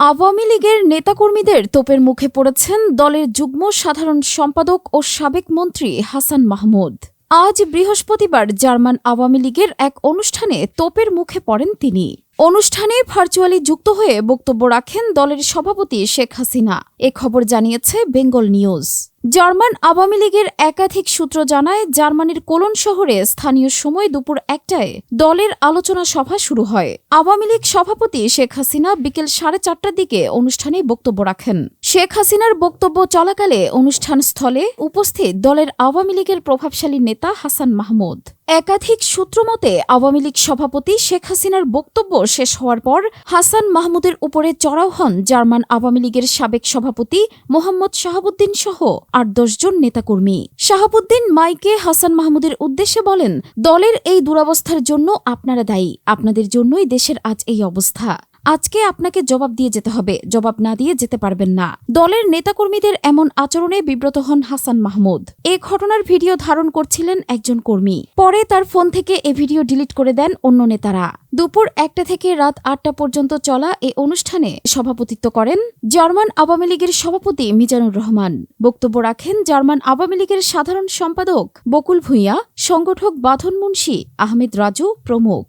আওয়ামী লীগের নেতাকর্মীদের তোপের মুখে পড়েছেন দলের যুগ্ম সাধারণ সম্পাদক ও সাবেক মন্ত্রী হাসান মাহমুদ। আজ বৃহস্পতিবার জার্মান আওয়ামী লীগের এক অনুষ্ঠানে তোপের মুখে পড়েন তিনি। অনুষ্ঠানে ভার্চুয়ালি যুক্ত হয়ে বক্তব্য রাখেন দলের সভাপতি শেখ হাসিনা। এ খবর জানিয়েছে বেঙ্গল নিউজ। জার্মান আওয়ামী লীগের একাধিক সূত্র জানায়, জার্মানির কোলন শহরে স্থানীয় সময় দুপুর একটায় দলের আলোচনা সভা শুরু হয়। আওয়ামী লীগ সভাপতি শেখ হাসিনা বিকেল সাড়ে চারটার দিকে অনুষ্ঠানে বক্তব্য রাখেন। শেখ হাসিনার বক্তব্য চলাকালে অনুষ্ঠান স্থলে উপস্থিত দলের আওয়ামী লীগের প্রভাবশালী নেতা হাসান মাহমুদ। একাধিক সূত্র মতে, আওয়ামী লীগ সভাপতি শেখ হাসিনার বক্তব্য শেষ হওয়ার পর হাসান মাহমুদের উপরে চড়াও হন জার্মান আওয়ামী লীগের সাবেক সভাপতি মোহাম্মদ শাহাবুদ্দিন সহ আট দশজন নেতাকর্মী। শাহাবুদ্দিন মাইকে হাসান মাহমুদের উদ্দেশ্যে বলেন, দলের এই দুরবস্থার জন্য আপনারা দায়ী। আপনাদের জন্যই দেশের আজ এই অবস্থা। আজকে আপনাকে জবাব দিয়ে যেতে হবে। জবাব না দিয়ে যেতে পারবেন না। দলের নেতাকর্মীদের এমন আচরণে বিব্রত হন হাসান মাহমুদ। এ ঘটনার ভিডিও ধারণ করছিলেন একজন কর্মী। পরে তার ফোন থেকে এ ভিডিও ডিলিট করে দেন অন্য নেতারা। দুপুর একটা থেকে রাত আটটা পর্যন্ত চলা এ অনুষ্ঠানে সভাপতিত্ব করেন জার্মান আওয়ামী লীগের সভাপতি মিজানুর রহমান। বক্তব্য রাখেন জার্মান আওয়ামী লীগের সাধারণ সম্পাদক বকুল ভূঁইয়া, সংগঠক বাঁধন মুন্সি, আহমেদ রাজু প্রমুখ।